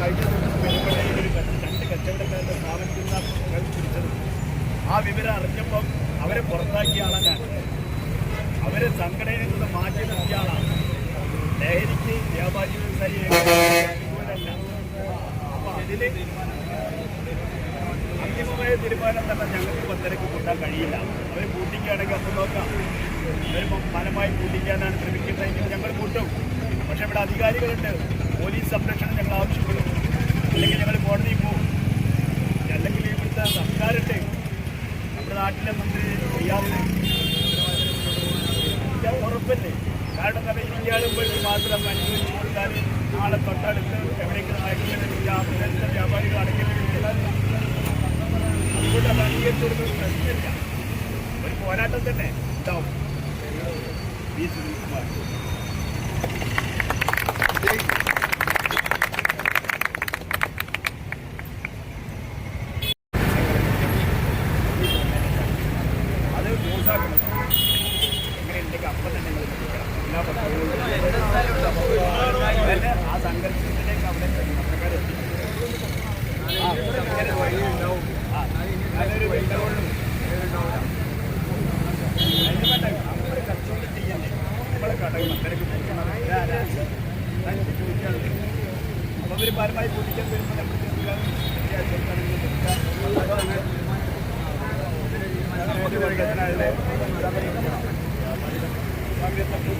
രണ്ട് കച്ചവടക്കാരുടെ സ്ഥാപനത്തിൽ പിടിച്ചത് ആ വിവരം അറിഞ്ഞപ്പം അവരെ പുറത്താക്കിയ ആളാണ് അവരെ സംഘടനയിൽ നിന്ന് മാറ്റി നിർത്തിയ ആളാണ് ലഹരിക്ക് വ്യാപാരി വ്യവസായി അന്തിമമായ തീരുമാനം തന്നെ ഞങ്ങൾക്ക് പത്തരക്ക് കൂട്ടാൻ കഴിയില്ല. അവർ കൂട്ടിക്കുകയാണെങ്കിൽ അപ്പം നോക്കാം. അവർ ഫലമായി കൂട്ടിക്കാനാണ് ശ്രമിക്കുന്നതെങ്കിൽ ഞങ്ങൾ കൂട്ടും. പക്ഷെ ഇവിടെ അധികാരികളുണ്ട്. പോലീസ് സംരക്ഷണം ഞങ്ങൾ ആവശ്യപ്പെടും. അല്ലെങ്കിൽ ഞങ്ങൾ കോടതിയിൽ പോകും. അല്ലെങ്കിൽ ഇവിടുത്തെ സർക്കാരിന്റെ നമ്മുടെ നാട്ടിലെ മന്ത്രി ഞാൻ ഉറപ്പല്ലേ? കാരണം തന്നെ ഇരിക്കാടുമ്പോൾ മാത്രം അനുവദിച്ചു കൊടുത്താൽ നാളെ തൊട്ടടുത്ത് എവിടെയെങ്കിലും മയക്കുമരുന്ന് വ്യാപാരികളാണെങ്കിൽ അതുകൊണ്ട് അത് അംഗീകരിച്ചു കൊടുക്കുന്ന പ്രശ്നമില്ല. ഒരു പോരാട്ടം തന്നെ. ഉണ്ടാവും ബി സുനിൽകുമാർ. മോശമാക്കണം എങ്ങനെ ഉണ്ടെങ്കിൽ അപ്പം തന്നെ നിങ്ങൾ എല്ലാ പദ്ധതികളും ആ സംഘർഷത്തിലേക്ക് അവിടെ ആ നല്ലൊരു വെള്ളമുള്ളും അതിന് വേണ്ട നമ്മൾ കച്ചവടം ചെയ്യണ്ടേ നമ്മളെ കടകൾ അത്തരക്ക് ചോദിക്കാറുണ്ട് അപ്പോൾ അവർ പരമായി പൊട്ടിക്കാൻ വരുമ്പോൾ നമ്മൾ നമുക്ക്